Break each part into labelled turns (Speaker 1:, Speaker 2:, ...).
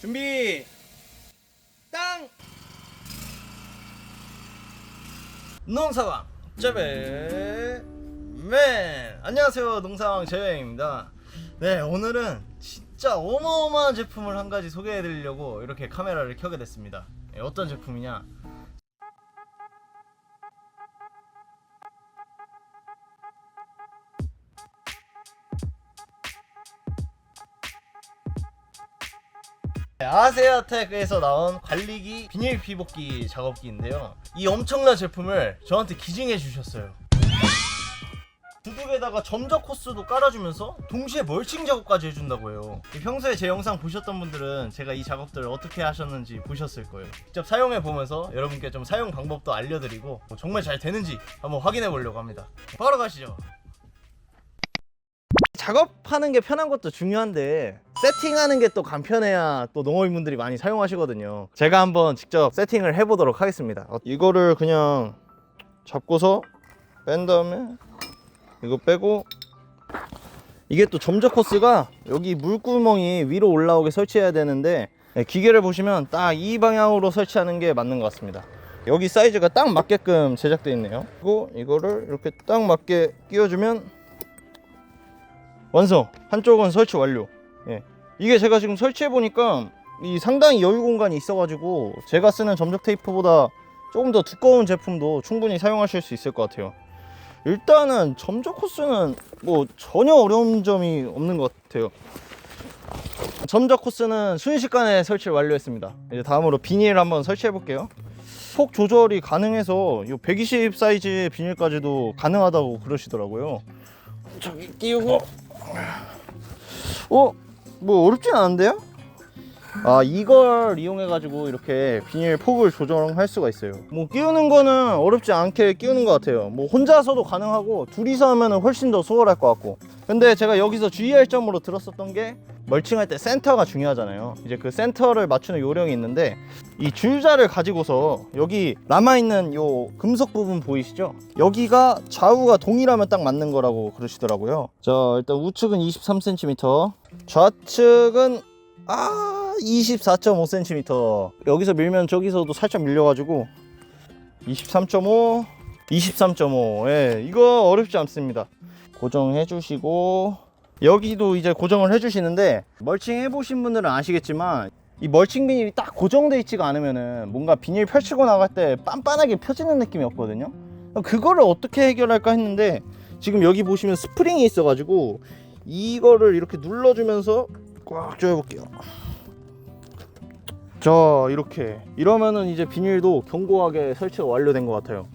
Speaker 1: 준비 땅! 농사왕 재배맨! 안녕하세요 농사왕 재배입니다. 네 오늘은 진짜 어마어마한 제품을 한 가지 소개해 드리려고 이렇게 카메라를 켜게 됐습니다. 네, 어떤 제품이냐 아세아텍에서 나온 관리기 비닐 피복기 작업기인데요. 이 엄청난 제품을 저한테 기증해 주셨어요. 두둑에다가 점적 코스도 깔아주면서 동시에 멀칭 작업까지 해준다고 해요. 평소에 제 영상 보셨던 분들은 제가 이 작업들을 어떻게 하셨는지 보셨을 거예요. 직접 사용해 보면서 여러분께 좀 사용 방법도 알려드리고 뭐 정말 잘 되는지 한번 확인해 보려고 합니다. 바로 가시죠. 작업하는 게 편한 것도 중요한데 세팅하는 게 또 간편해야 또 농업인분들이 많이 사용하시거든요. 제가 한번 직접 세팅을 해보도록 하겠습니다. 어, 이거를 그냥 잡고서 뺀 다음에 이거 빼고 이게 또 점적 코스가 여기 물구멍이 위로 올라오게 설치해야 되는데 네, 기계를 보시면 딱 이 방향으로 설치하는 게 맞는 것 같습니다. 여기 사이즈가 딱 맞게끔 제작되어 있네요. 그리고 이거를 이렇게 딱 맞게 끼워주면 완성. 한쪽은 설치 완료. 예. 이게 제가 지금 설치해 보니까 이 상당히 여유 공간이 있어 가지고 제가 쓰는 점적 테이프보다 조금 더 두꺼운 제품도 충분히 사용하실 수 있을 것 같아요. 일단은 점적 코스는 뭐 전혀 어려운 점이 없는 것 같아요. 점적 코스는 순식간에 설치를 완료했습니다. 이제 다음으로 비닐 한번 설치해 볼게요. 폭 조절이 가능해서 이 120 사이즈의 비닐까지도 가능하다고 그러시더라고요. 저기 끼우고 어? 뭐 어렵진 않은데요? 아 이걸 이용해 가지고 이렇게 비닐 폭을 조정할 수가 있어요. 뭐 끼우는 거는 어렵지 않게 끼우는 것 같아요. 뭐 혼자서도 가능하고 둘이서 하면 훨씬 더 수월할 것 같고. 근데 제가 여기서 주의할 점으로 들었었던 게 멀칭할 때 센터가 중요하잖아요. 이제 그 센터를 맞추는 요령이 있는데 이 줄자를 가지고서 여기 남아있는 요 금속 부분 보이시죠? 여기가 좌우가 동일하면 딱 맞는 거라고 그러시더라고요. 자 일단 우측은 23cm 좌측은 아 24.5cm 여기서 밀면 저기서도 살짝 밀려가지고 23.5 23.5 예, 이거 어렵지 않습니다. 고정해 주시고 여기도 이제 고정을 해 주시는데 멀칭 해 보신 분들은 아시겠지만 이 멀칭 비닐이 딱 고정돼 있지가 않으면은 뭔가 비닐 펼치고 나갈 때 빤빤하게 펴지는 느낌이 없거든요. 그거를 어떻게 해결할까 했는데 지금 여기 보시면 스프링이 있어 가지고 이거를 이렇게 눌러주면서 꽉 조여볼게요 자 이렇게 이러면은 이제 비닐도 견고하게 설치가 완료된 것 같아요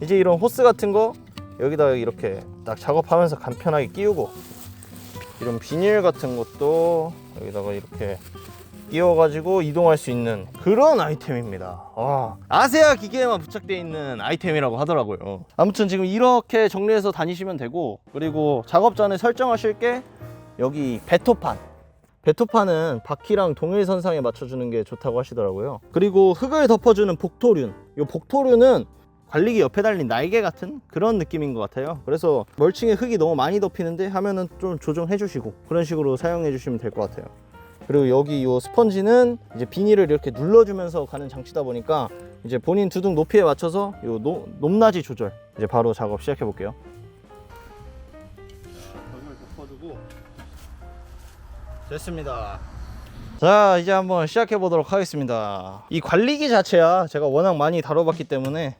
Speaker 1: 이제 이런 호스 같은 거 여기다가 이렇게 딱 작업하면서 간편하게 끼우고 이런 비닐 같은 것도 여기다가 이렇게 끼워가지고 이동할 수 있는 그런 아이템입니다. 아, 아세아 기계에만 부착되어 있는 아이템이라고 하더라고요. 아무튼 지금 이렇게 정리해서 다니시면 되고 그리고 작업 전에 설정하실 게 여기 배토판 배토판은 바퀴랑 동일 선상에 맞춰주는 게 좋다고 하시더라고요. 그리고 흙을 덮어주는 복토륜. 이 복토륜은 관리기 옆에 달린 날개 같은 그런 느낌인 것 같아요. 그래서 멀칭에 흙이 너무 많이 덮이는데 하면은 좀 조정해 주시고 그런 식으로 사용해 주시면 될 것 같아요. 그리고 여기 이 스펀지는 이제 비닐을 이렇게 눌러주면서 가는 장치다 보니까 이제 본인 두둑 높이에 맞춰서 이 노, 높낮이 조절 이제 바로 작업 시작해 볼게요. 됐습니다. 자 이제 한번 시작해 보도록 하겠습니다. 이 관리기 자체야 제가 워낙 많이 다뤄봤기 때문에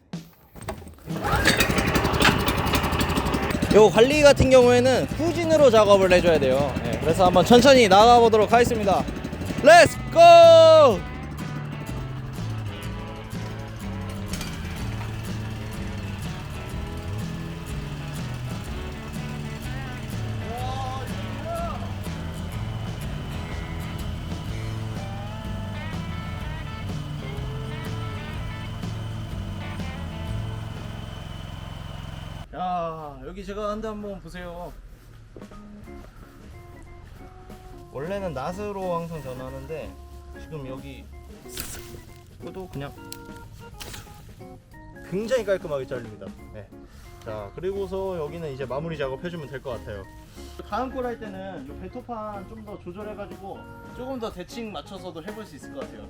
Speaker 1: 요 관리 같은 경우에는 후진으로 작업을 해줘야 돼요. 네, 그래서 한번 천천히 나가 보도록 하겠습니다. 렛츠 고! 야 여기 제가 한데 한번 보세요. 원래는 낫으로 항상 전화하는데 지금 여기 그도 그냥 굉장히 깔끔하게 잘립니다. 네. 자 그리고서 여기는 이제 마무리 작업 해주면 될 것 같아요. 다음 걸할 때는 요 배토판 좀 더 조절해가지고 조금 더 대칭 맞춰서도 해볼 수 있을 것 같아요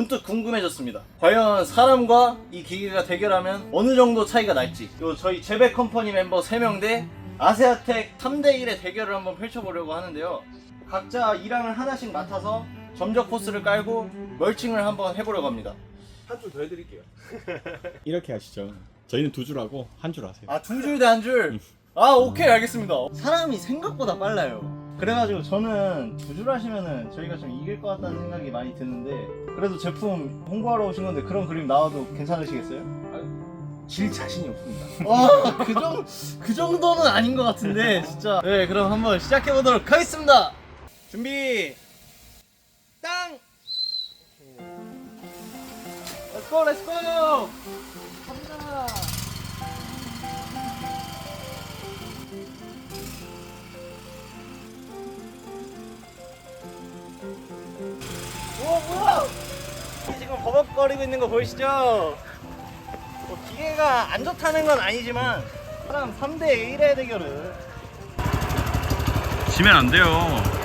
Speaker 1: 문득 궁금해졌습니다. 과연 사람과 이 기계가 대결하면 어느 정도 차이가 날지. 요 저희 재배 컴퍼니 멤버 3명 대 아세아텍 3대 1의 대결을 한번 펼쳐보려고 하는데요. 각자 일항을 하나씩 맡아서 점적 코스를 깔고 멀칭을 한번 해보려고 합니다.
Speaker 2: 한 줄 더 해드릴게요.
Speaker 3: 이렇게 하시죠. 저희는 두 줄 하고 한 줄 하세요.
Speaker 1: 아, 두 줄 대 한 줄? 아, 오케이, 알겠습니다. 사람이 생각보다 빨라요. 그래가지고 저는 두줄 하시면은 저희가 좀 이길 것 같다는 생각이 많이 드는데 그래도 제품 홍보하러 오신 건데 그런 그림 나와도 괜찮으시겠어요?
Speaker 2: 질 자신이 없습니다.
Speaker 1: 와, 그, 정, 그 정도는 아닌 것 같은데, 진짜. 네, 그럼 한번 시작해 보도록 하겠습니다. 준비, 땅! 렛츠고, 렛츠고! 갑니다! 버벅거리고 있는 거 보이시죠? 뭐 기계가 안 좋다는 건 아니지만 사람 3대 1의 대결을
Speaker 3: 지면 안 돼요.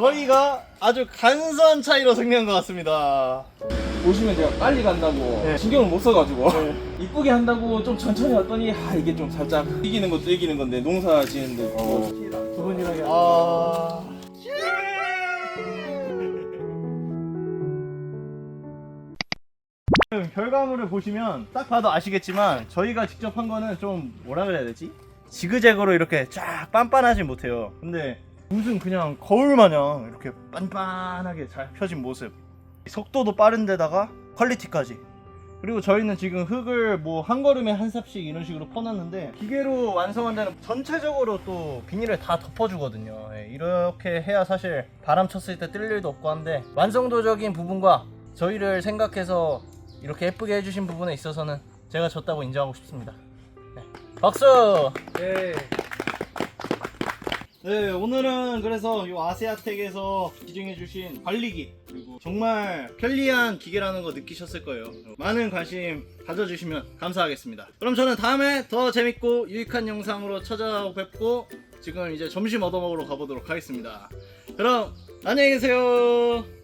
Speaker 1: 저희가 아주 간선 차이로 승리한 것 같습니다.
Speaker 2: 보시면 제가 빨리 간다고
Speaker 1: 네.
Speaker 2: 신경을 못 써가지고
Speaker 1: 네.
Speaker 2: 이쁘게 한다고 좀 천천히 왔더니 아 이게 좀 살짝 이기는 것도 이기는 건데 농사 지는데
Speaker 1: 어.
Speaker 2: 두 분이랑 해.
Speaker 1: 아. 지금 결과물을 보시면 딱 봐도 아시겠지만 저희가 직접 한 거는 좀 뭐라 그래야 되지? 지그재그로 이렇게 쫙 빤빤하진 못해요. 근데 무슨 그냥 거울 마냥 이렇게 빤빤하게 잘 펴진 모습. 속도도 빠른데다가 퀄리티까지. 그리고 저희는 지금 흙을 뭐 한 걸음에 한 삽씩 이런 식으로 퍼놨는데 기계로 완성한 데는 전체적으로 또 비닐을 다 덮어주거든요. 예, 이렇게 해야 사실 바람 쳤을 때 뜰 일도 없고 한데 완성도적인 부분과 저희를 생각해서 이렇게 예쁘게 해주신 부분에 있어서는 제가 졌다고 인정하고 싶습니다. 네, 박수!
Speaker 2: 네.
Speaker 1: 네, 오늘은 그래서 이 아세아텍에서 지정해주신 관리기 그리고 정말 편리한 기계라는 거 느끼셨을 거예요. 많은 관심 가져주시면 감사하겠습니다. 그럼 저는 다음에 더 재밌고 유익한 영상으로 찾아뵙고 지금 이제 점심 얻어먹으러 가보도록 하겠습니다. 그럼 안녕히 계세요.